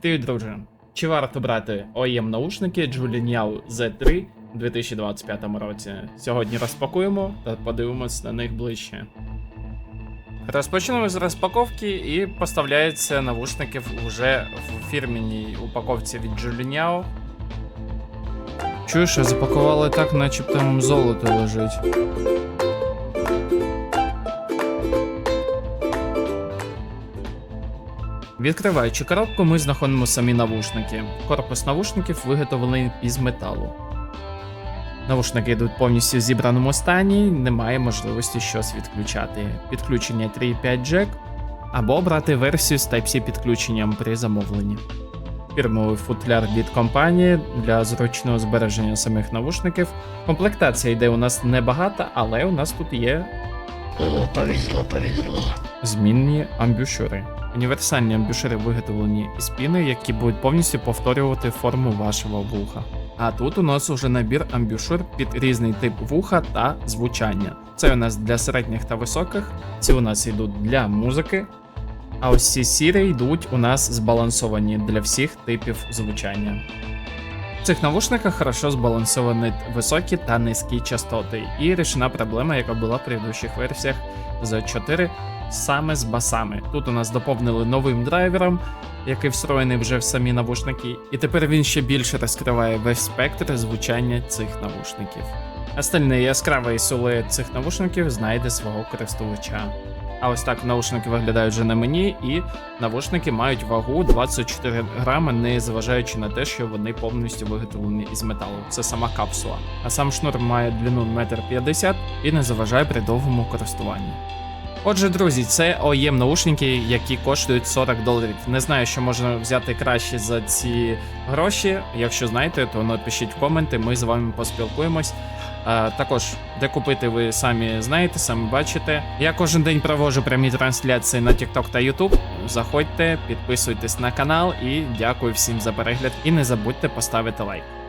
Ти, друже, чи варто брати OEM наушники Julian Z3 у 2025 році? Сьогодні розпакуємо та подивимось на них ближче. Розпочнемо з розпаковки і поставляються навушники вже в фірмінній упаковці від Julian. Чуєш, а запакували так, начебто там золото лежить. Відкриваючи коробку, ми знаходимо самі навушники. Корпус навушників виготовлений із металу. Навушники йдуть повністю в зібраному стані, немає можливості щось відключати. Підключення 3.5 джек або брати версію з Type-C підключенням при замовленні. Фірмовий футляр від компанії для зручного збереження самих навушників. Комплектація йде у нас небагата, але у нас тут є повезло, повезло. змінні амбушури. Універсальні амбушури виготовлені із піни, які будуть повністю повторювати форму вашого вуха. А тут у нас уже набір амбушур під різний тип вуха та звучання. Це у нас для середніх та високих, ці у нас йдуть для музики. А ось ці сірі йдуть у нас збалансовані для всіх типів звучання. В цих навушниках хорошо збалансовані високі та низькі частоти, і рішена проблема, яка була в предыдущих версіях з 4 саме з басами. Тут у нас доповнили новим драйвером, який встроєний вже в самі навушники, і тепер він ще більше розкриває весь спектр звучання цих навушників. Остальний яскравий силует цих навушників знайде свого користувача. А ось так наушники виглядають вже на мені, і навушники мають вагу 24 грами, не зважаючи на те, що вони повністю виготовлені із металу. Це сама капсула. А сам шнур має длину 1,50 м і не заважає при довгому користуванні. Отже, друзі, це OEM наушники, які коштують 40 доларів. Не знаю, що можна взяти краще за ці гроші. Якщо знаєте, то напишіть в коменти, ми з вами поспілкуємось. А, також, де купити, ви самі знаєте, самі бачите. Я кожен день проводжу прямі трансляції на TikTok та YouTube. Заходьте, підписуйтесь на канал і дякую всім за перегляд. І не забудьте поставити лайк.